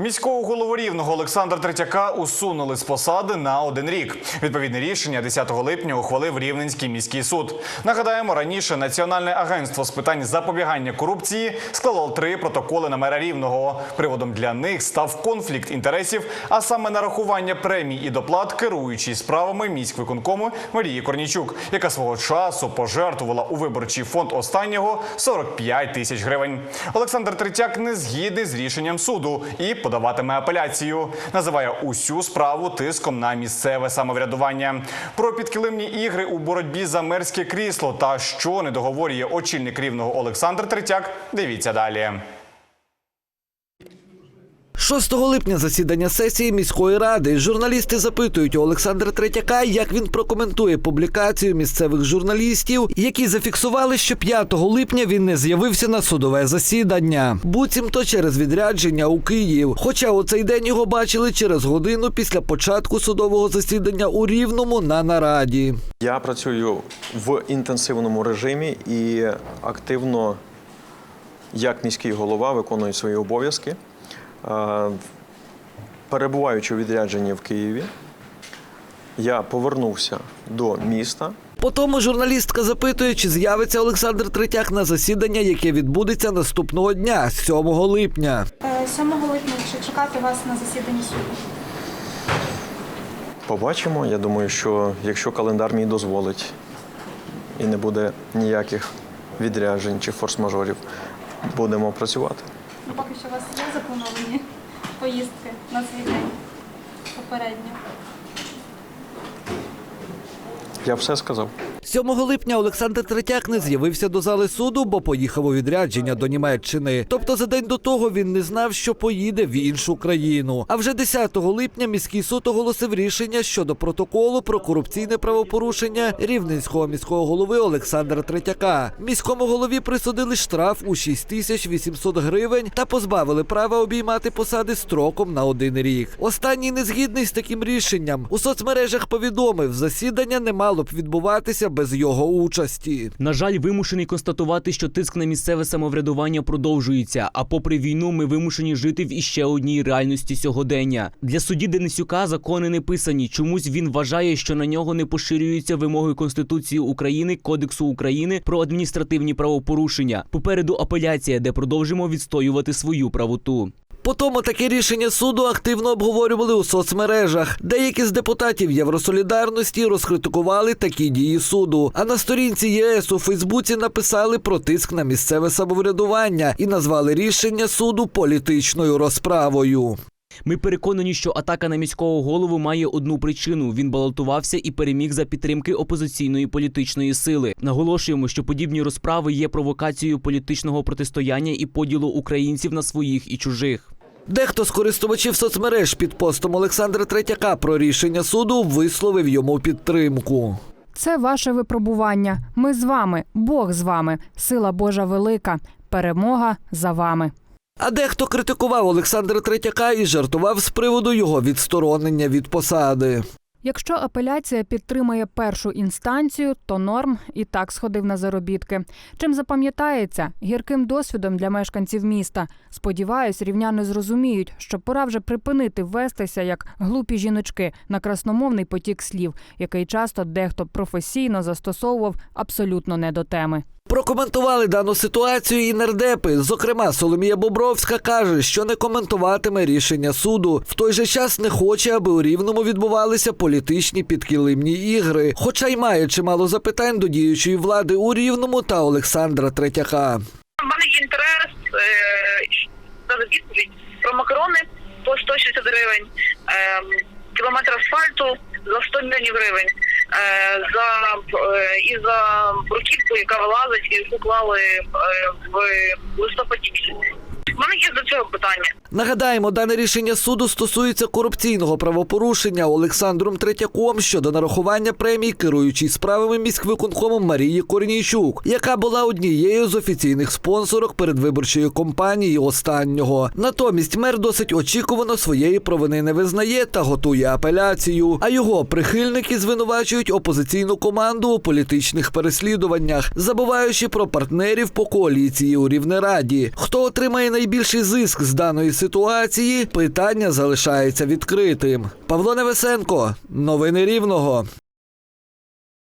Міського голову рівного Олександра Третяка усунули з посади на один рік. Відповідне рішення 10 липня ухвалив Рівненський міський суд. Нагадаємо, раніше Національне агентство з питань запобігання корупції склало три протоколи на мера рівного. Приводом для них став конфлікт інтересів, а саме нарахування премій і доплат керуючій справами міськвиконкому Марії Корнічук, яка свого часу пожертвувала у виборчий фонд останнього 45 тисяч гривень. Олександр Третяк не згідний з рішенням суду і подаватиме апеляцію. Називає усю справу тиском на місцеве самоврядування. Про підкилимні ігри у боротьбі за мерське крісло та що не договорює очільник рівного Олександр Третяк. Дивіться далі. 6 липня засідання сесії міської ради. Журналісти запитують у Олександра Третяка, як він прокоментує публікацію місцевих журналістів, які зафіксували, що 5 липня він не з'явився на судове засідання. Буцімто через відрядження у Київ. Хоча у цей день його бачили через годину після початку судового засідання у Рівному на нараді. Я працюю в інтенсивному режимі і активно, як міський голова, виконую свої обов'язки. Е, Перебуваючи у відрядженні в Києві, я повернувся до міста. Потому журналістка запитує, чи з'явиться Олександр Третяк на засідання, яке відбудеться наступного дня, 7 липня. Е, 7 липня чи чекати вас на засіданні суду? Побачимо. Я думаю, що якщо календар мій дозволить і не буде ніяких відряджень чи форс-мажорів, будемо працювати. Ну, поки що у вас є заплановані поїздки на цей день попередньо. Я все сказав. 7 липня Олександр Третяк не з'явився до зали суду, бо поїхав у відрядження до Німеччини. Тобто за день до того він не знав, що поїде в іншу країну. А вже 10 липня міський суд оголосив рішення щодо протоколу про корупційне правопорушення рівненського міського голови Олександра Третяка. Міському голові присудили штраф у 6 тисяч 800 гривень та позбавили права обіймати посади строком на один рік. Останній не згідний з таким рішенням. У соцмережах повідомив, засідання не мало б відбуватися без його участі. На жаль, вимушений констатувати, що тиск на місцеве самоврядування продовжується. А попри війну, ми вимушені жити в іще одній реальності сьогодення. Для судді Денисюка закони не писані. Чомусь він вважає, що на нього не поширюються вимоги Конституції України, Кодексу України про адміністративні правопорушення. Попереду апеляція, де продовжимо відстоювати свою правоту. Потому таке рішення суду активно обговорювали у соцмережах. Деякі з депутатів Євросолідарності розкритикували такі дії суду. А на сторінці ЄС у Фейсбуці написали про тиск на місцеве самоврядування і назвали рішення суду політичною розправою. Ми переконані, що атака на міського голову має одну причину: він балотувався і переміг за підтримки опозиційної політичної сили. Наголошуємо, що подібні розправи є провокацією політичного протистояння і поділу українців на своїх і чужих. Дехто з користувачів соцмереж під постом Олександра Третяка про рішення суду висловив йому підтримку. Це ваше випробування. Ми з вами, Бог з вами, сила Божа велика, перемога за вами. А дехто критикував Олександра Третяка і жартував з приводу його відсторонення від посади. Якщо апеляція підтримає першу інстанцію, то норм і так сходив на заробітки. Чим запам'ятається гірким досвідом для мешканців міста. Сподіваюсь, рівняни зрозуміють, що пора вже припинити вестися як глупі жіночки на красномовний потік слів, який часто дехто професійно застосовував абсолютно не до теми. Прокоментували дану ситуацію і нардепи. Зокрема, Соломія Бобровська каже, що не коментуватиме рішення суду. В той же час не хоче, аби у рівному відбувалися політичні підкилимні ігри. Хоча й має чимало запитань до діючої влади у рівному та Олександра Третяка. У мене є інтерес е, відповідь про макарони по 160 гривень, е, кілометр асфальту за 100 мільйонів гривень, за е, і за бруківку, яка вилазить, яку клали е, в листопаді. У мене є до цього питання. Нагадаємо, дане рішення суду стосується корупційного правопорушення Олександром Третяком щодо нарахування премій керуючій справами міськвиконкомом Марії Корнійчук, яка була однією з офіційних спонсорок передвиборчої кампанії останнього. Натомість мер досить очікувано своєї провини не визнає та готує апеляцію. А його прихильники звинувачують опозиційну команду у політичних переслідуваннях, забуваючи про партнерів по коаліції у Рівнераді. Хто отримає найбільший зиск з даної ситуації, питання залишається відкритим. Павло Невесенко, новини Рівного.